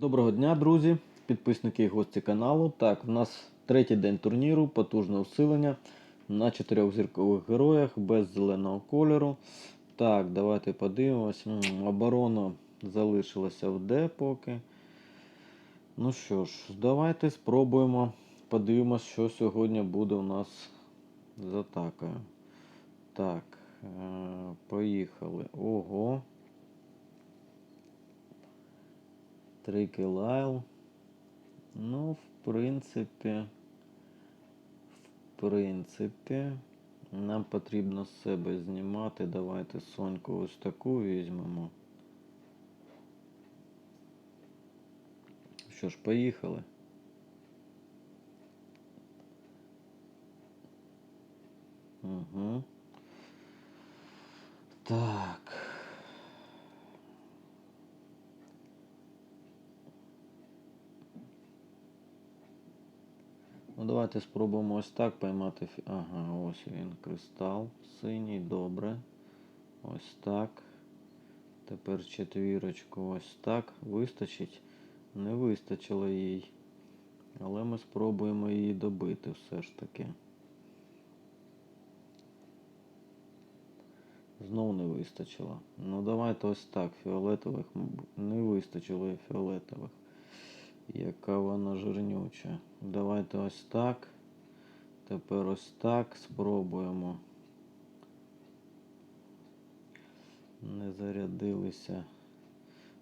Доброго дня, друзі, підписники і гості каналу. Так, в нас третій день турніру, потужне усилення на чотирьох зіркових героях без зеленого кольору. Так, давайте подивимось. Оборона залишилася в Д поки. Ну що ж, давайте спробуємо. Подивимось, що сьогодні буде у нас з атакою. Так, е, поїхали. Ого. Трики Лайл. Ну, в принципі, в принципі, нам потрібно з себе знімати. Давайте Соньку ось таку візьмемо. Що ж, поїхали. Угу. Так. Ну, давайте спробуємо ось так поймати. Ага, ось він, кристал синій, добре. Ось так. Тепер четвірочку ось так. Вистачить? Не вистачило їй. Але ми спробуємо її добити все ж таки. Знову не вистачило. Ну давайте ось так. Фіолетових не вистачило і фіолетових. Яка вона жирнюча. Давайте ось так. Тепер ось так спробуємо. Не зарядилися.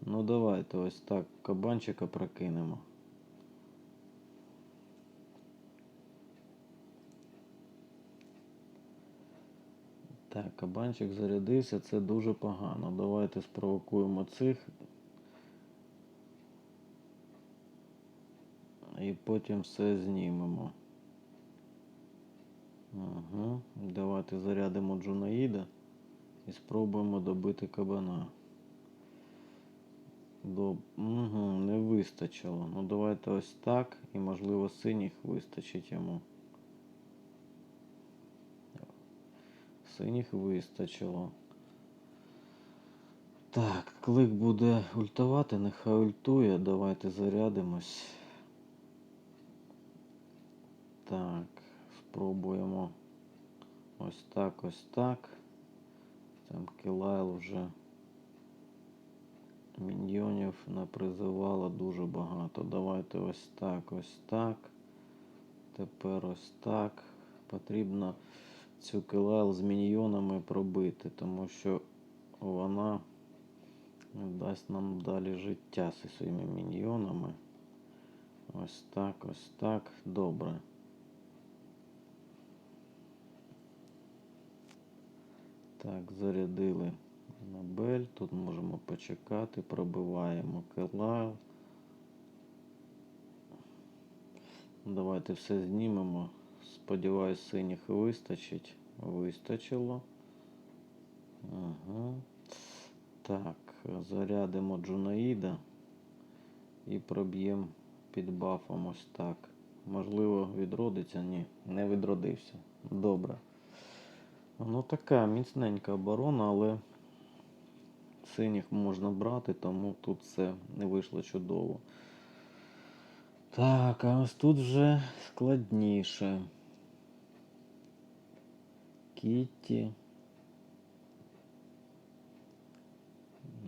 Ну давайте ось так кабанчика прокинемо. Так, кабанчик зарядився, це дуже погано. Давайте спровокуємо цих і потім все знімемо. Угу. Давайте зарядимо Джунаїда і спробуємо добити кабана. Доб... Угу, не вистачило. Ну давайте ось так і можливо синіх вистачить йому. Синіх вистачило. Так, клик буде ультувати, нехай ультує. Давайте зарядимось. Так, спробуємо ось так, ось так. Там Кілайл вже міньйонів напризивало дуже багато. Давайте ось так, ось так. Тепер ось так. Потрібно цю Кілайл з міньйонами пробити, тому що вона дасть нам далі життя зі своїми міньйонами. Ось так, ось так. Добре. Так, зарядили Нобель. Тут можемо почекати, пробиваємо Келайл. Давайте все знімемо. Сподіваюсь, синіх вистачить. Вистачило. Ага. Так, зарядимо Джунаїда і проб'ємо під бафом ось так. Можливо, відродиться? Ні, не відродився. Добре. Ну така міцненька оборона, але синіх можна брати, тому тут все не вийшло чудово. Так, а ось тут вже складніше. Кітті.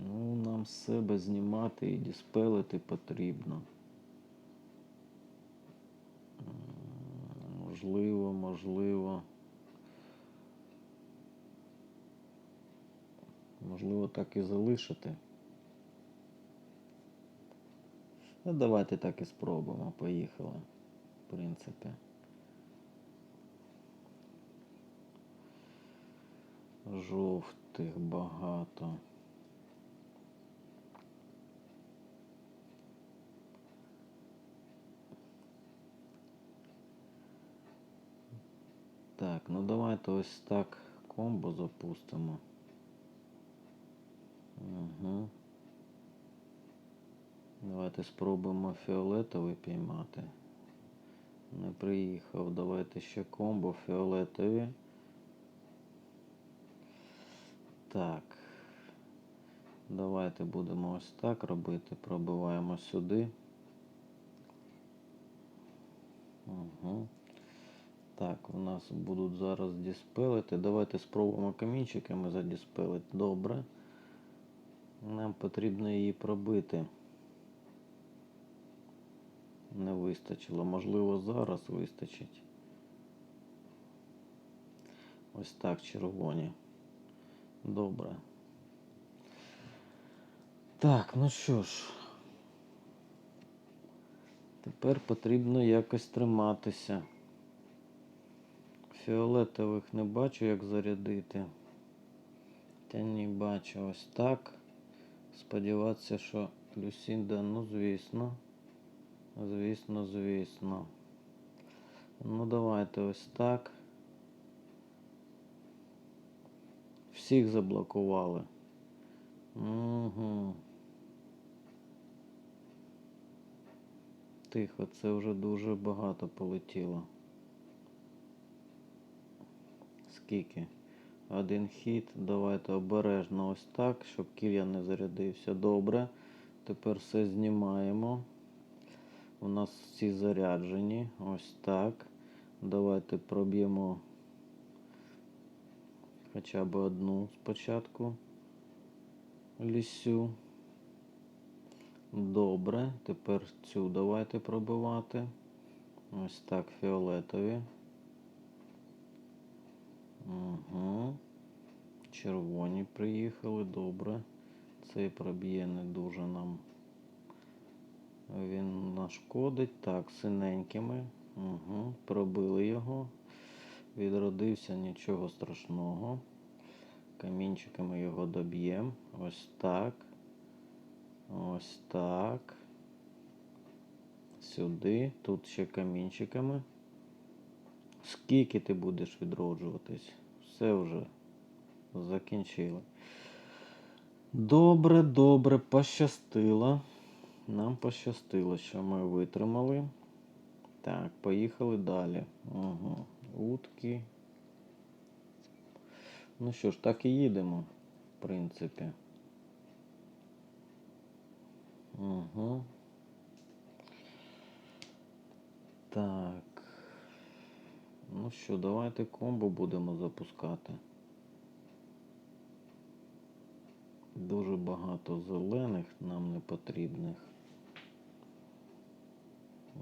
Ну, нам з себе знімати і діспелити потрібно. Можливо, можливо. Можливо, так і залишити. Ну, давайте так і спробуємо. Поїхали. В принципі. Жовтих багато. Так, ну давайте ось так комбо запустимо. Угу. Давайте спробуємо фіолетовий піймати. Не приїхав. Давайте ще комбо фіолетові. Так. Давайте будемо ось так робити. Пробиваємо сюди. Угу. Так, у нас будуть зараз діспелити. Давайте спробуємо камінчиками задіспелити. Добре. Нам потрібно її пробити. Не вистачило. Можливо, зараз вистачить. Ось так, червоні. Добре. Так, ну що ж. Тепер потрібно якось триматися. Фіолетових не бачу, як зарядити. Та не бачу ось так. Сподіватися, що Люсінда, ну звісно. Звісно, звісно. Ну давайте ось так. Всіх заблокували. Угу. Тихо, це вже дуже багато полетіло. Скільки? Один хід. Давайте обережно ось так, щоб кілья не зарядився. Добре. Тепер все знімаємо. У нас всі заряджені. Ось так. Давайте проб'ємо хоча б одну спочатку лісю. Добре. Тепер цю давайте пробивати. Ось так фіолетові. Угу. Червоні приїхали, добре. Цей проб'є не дуже нам. Він нашкодить. Так, синенькими. Угу. Пробили його. Відродився нічого страшного. Камінчиками його доб'ємо. Ось так. Ось так. Сюди. Тут ще камінчиками. Скільки ти будеш відроджуватись? Все вже закінчили. Добре, добре, пощастило. Нам пощастило, що ми витримали. Так, поїхали далі. Угу. Утки. Ну що ж, так і їдемо, в принципі. Угу. Так. Ну що, давайте комбо будемо запускати. Дуже багато зелених нам не потрібних.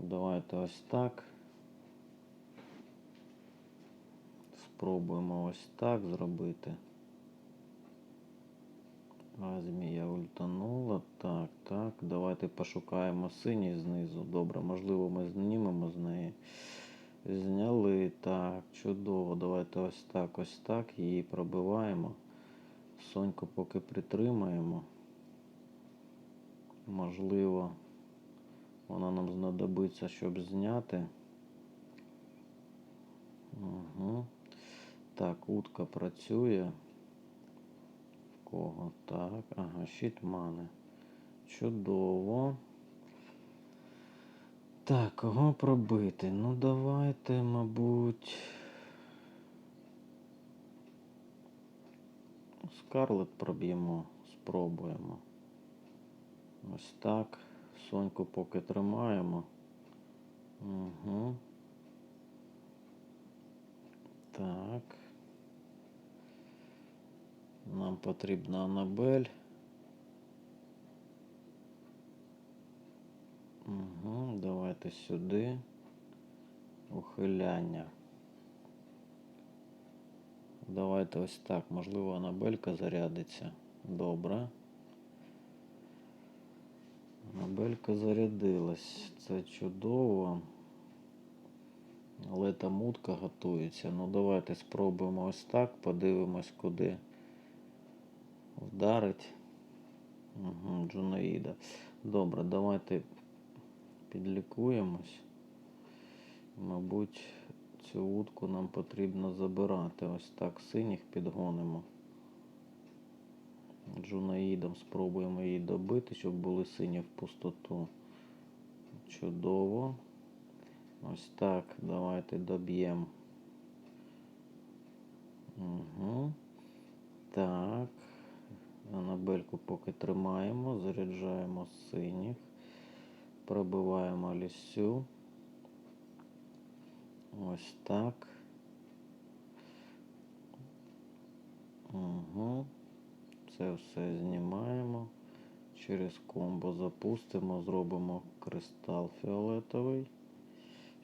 Давайте ось так. Спробуємо ось так зробити. А змія ультанула. Так, так. Давайте пошукаємо синій знизу. Добре, можливо, ми знімемо з неї. Зняли. Так, чудово. Давайте ось так, ось так. Її пробиваємо. Соньку поки притримаємо. Можливо, вона нам знадобиться, щоб зняти. Угу. Так, утка працює. В кого? Так, ага, щит мани. Чудово. Так, кого пробити? Ну, давайте, мабуть. Скарлет проб'ємо, спробуємо. Ось так. Соньку поки тримаємо. Угу. Так. Нам потрібна Анабель. Угу, давайте сюди. Ухиляння. Давайте ось так. Можливо, Анабелька зарядиться. Добре. Анабелька зарядилась. Це чудово. Але там утка готується. Ну давайте спробуємо ось так. Подивимось, куди вдарить. Угу, Джунаїда. Добре, давайте підлікуємось. Мабуть, цю утку нам потрібно забирати. Ось так синіх підгонимо. Джунаїдом спробуємо її добити, щоб були сині в пустоту. Чудово. Ось так, давайте доб'ємо. Угу. Так. Анабельку поки тримаємо, заряджаємо синіх, пробиваємо лісю. Ось так. Угу. Це все знімаємо. Через комбо запустимо, зробимо кристал фіолетовий.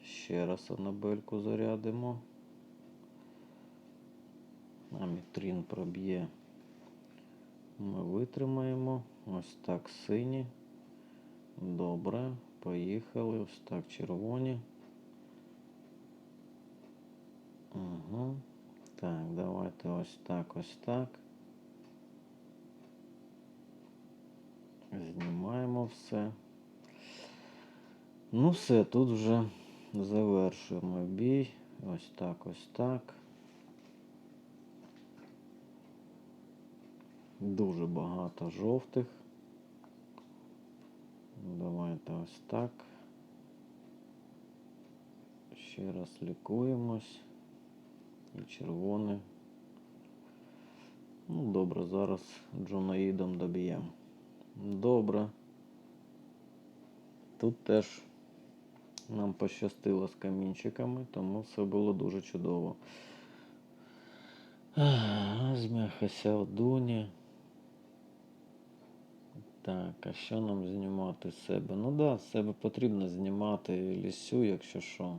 Ще раз анабельку зарядимо. Амітрін проб'є. Ми витримаємо. Ось так сині. Добре. Поїхали. Ось так червоні. Угу. Так, давайте ось так, ось так. Знімаємо все. Ну все, тут вже завершуємо бій. Ось так, ось так. Дуже багато жовтих. Давайте ось так. Ще раз лікуємось. І червоне. Ну, добре, зараз Джонаїдом доб'ємо. Добре. Тут теж нам пощастило з камінчиками, тому все було дуже чудово. Змяхася одуні. Так, а що нам знімати з себе? Ну да, себе потрібно знімати лісю, якщо що.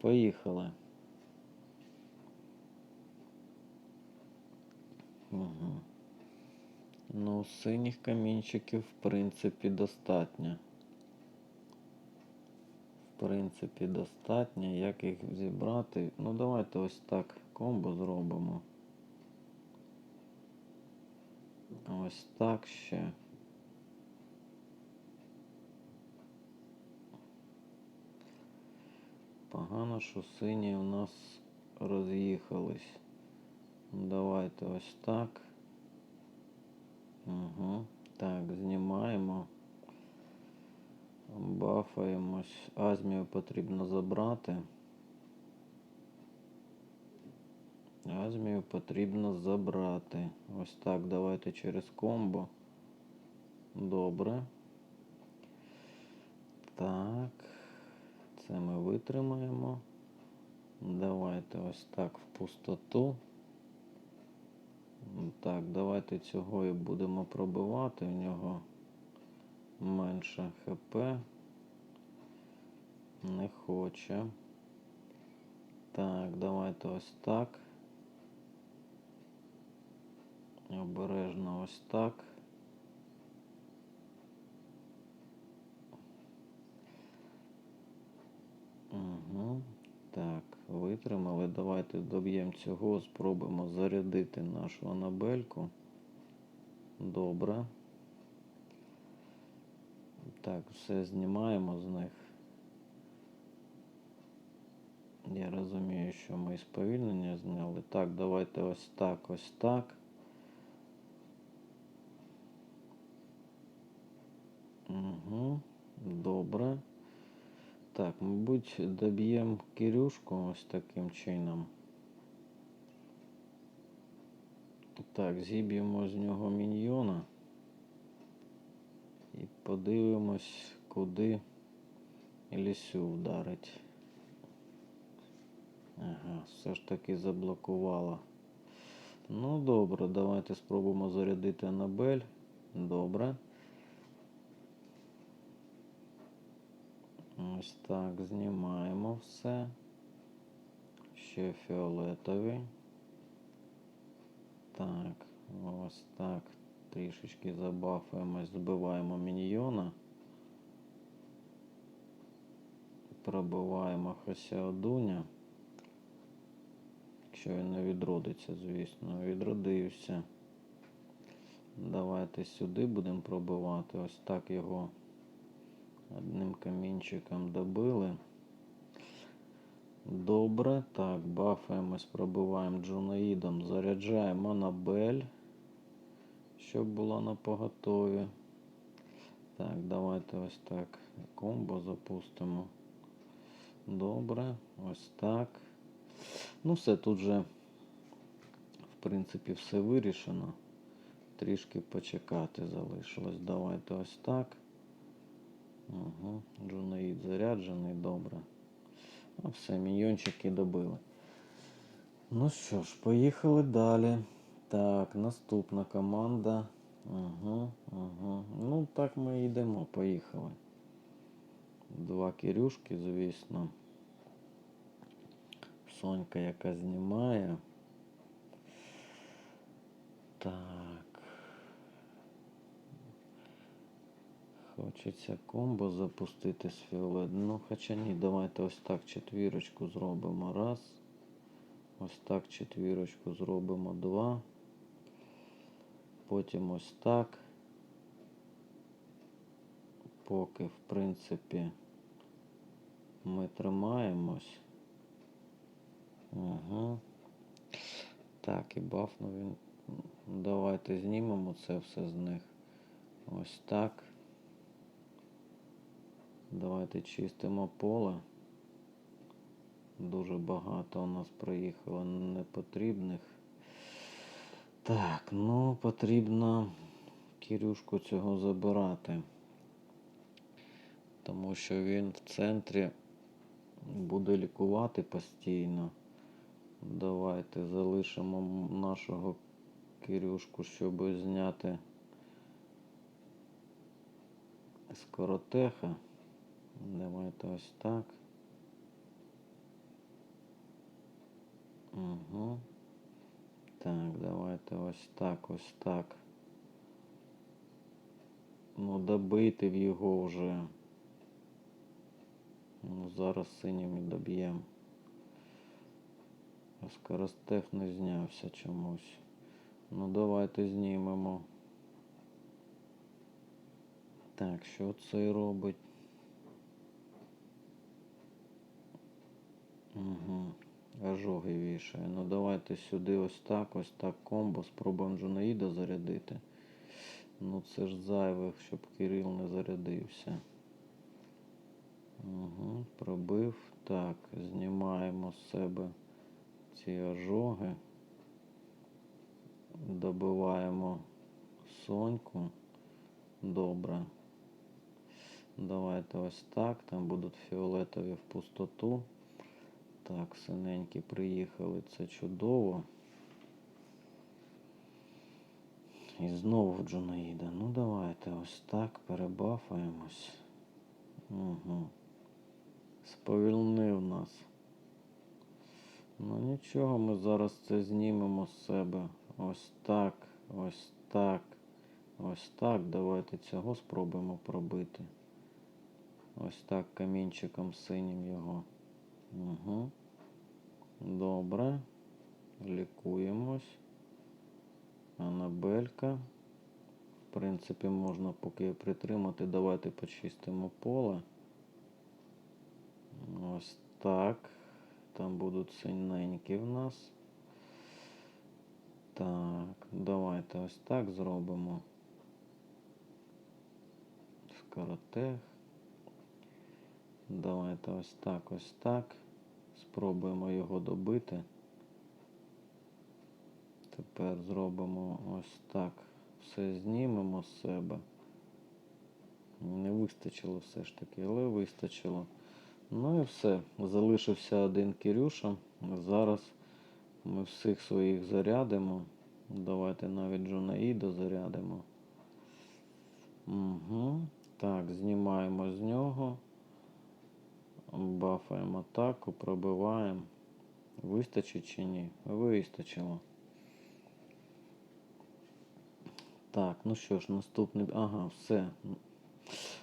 Поїхали. Угу. Ну, синіх камінчиків, в принципі, достатньо. В принципі, достатньо. Як їх зібрати? Ну, давайте ось так комбо зробимо. Ось так ще. Погано, що сині у нас роз'їхались. Давайте ось так. Угу. Так, знімаємо. Бафаємось. Азмію потрібно забрати. Азмію потрібно забрати. Ось так, давайте через комбо. Добре. Так. Це ми витримаємо. Давайте ось так в пустоту. Так, давайте цього і будемо пробивати. У нього менше ХП. Не хоче. Так, давайте ось так. Обережно ось так. Угу. Так, витримали. Давайте доб'ємо цього, спробуємо зарядити нашу анабельку. Добре. Так, все знімаємо з них. Я розумію, що ми сповільнення зняли. Так, давайте ось так, ось так. Угу, добре. Так, мабуть, доб'ємо Кирюшку ось таким чином. Так, зіб'ємо з нього міньйона. І подивимось, куди лісю вдарить. Ага, все ж таки заблокувала. Ну, добре, давайте спробуємо зарядити Анабель. Добре. Ось так, знімаємо все. Ще фіолетовий. Так, ось так. Трішечки забафуємось, збиваємо міньйона. Пробиваємо Хасяодуня. Якщо він не відродиться, звісно, відродився. Давайте сюди будемо пробивати. Ось так його одним камінчиком добили. Добре. Так, бафаємось, пробиваємо джунаїдом, заряджаємо Анабель, щоб була на поготові. Так, давайте ось так комбо запустимо. Добре, ось так. Ну, все, тут вже, в принципі, все вирішено. трішки почекати залишилось. Давайте ось так. Угу. Джунаїд заряджений, добре. А все, міньйончики добили. Ну що ж, поїхали далі. Так, наступна команда. Угу, угу. Ну, так ми йдемо, поїхали. Два Кирюшки, звісно. Сонька, яка знімає. Так. Хочеться комбо запустити з фіолет. Ну, хоча ні, давайте ось так четвірочку зробимо. Раз. Ось так четвірочку зробимо два. Потім ось так. Поки, в принципі, ми тримаємось. Угу. Так, і бафну він. Давайте знімемо це все з них. Ось так. Давайте чистимо поле. Дуже багато у нас приїхало непотрібних. Так, ну потрібно Кирюшку цього забирати. Тому що він в центрі буде лікувати постійно. Давайте залишимо нашого Кирюшку, щоб зняти скоротеха. Давайте ось так. Угу. Так, давайте ось так, ось так. Ну, добити в його вже. Ну, зараз синім і доб'ємо. Скоростех не знявся чомусь. Ну, давайте знімемо. Так, що цей робить? Угу. Ожоги вішає. Ну давайте сюди ось так, ось так комбо. Спробуємо Джунаїда зарядити. Ну це ж зайвих, щоб Кирил не зарядився. Угу, пробив. Так, знімаємо з себе ці ожоги. Добиваємо соньку. Добре. Давайте ось так. Там будуть фіолетові в пустоту. Так, синенькі приїхали, це чудово. І знову Джунаїда. Ну давайте ось так перебафаємось. Угу. Сповільнив нас. Ну нічого, ми зараз це знімемо з себе. Ось так, ось так, ось так. Давайте цього спробуємо пробити. Ось так камінчиком синім його. Угу. Добре. Лікуємось. Анабелька. В принципі, можна поки притримати. Давайте почистимо поле. Ось так. Там будуть синенькі в нас. Так, давайте ось так зробимо. Скоротех. Давайте ось так, ось так. Спробуємо його добити. Тепер зробимо ось так. Все знімемо з себе. Не вистачило все ж таки, але вистачило. Ну і все. Залишився один Кирюша. Зараз ми всіх своїх зарядимо. Давайте навіть Джунаїда зарядимо. Угу. Так, знімаємо з нього. Бафаємо атаку, пробиваємо. Вистачить чи ні? Вистачило. Так, ну що ж, наступний. Ага, все.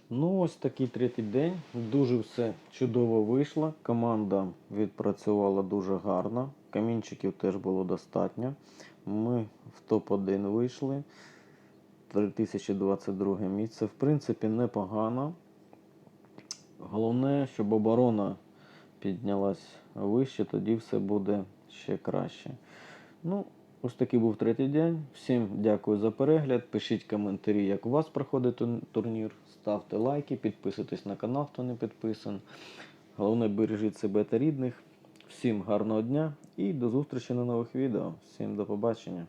Ну, ось такий третій день. Дуже все чудово вийшло. Команда відпрацювала дуже гарно. Камінчиків теж було достатньо. Ми в топ-1 вийшли. 3022 місце. В принципі, непогано. Головне, щоб оборона піднялась вище, тоді все буде ще краще. Ну, ось такий був третій день. Всім дякую за перегляд. Пишіть коментарі, як у вас проходить турнір. Ставте лайки, підписуйтесь на канал, хто не підписан. Головне, бережіть себе та рідних. Всім гарного дня і до зустрічі на нових відео. Всім до побачення.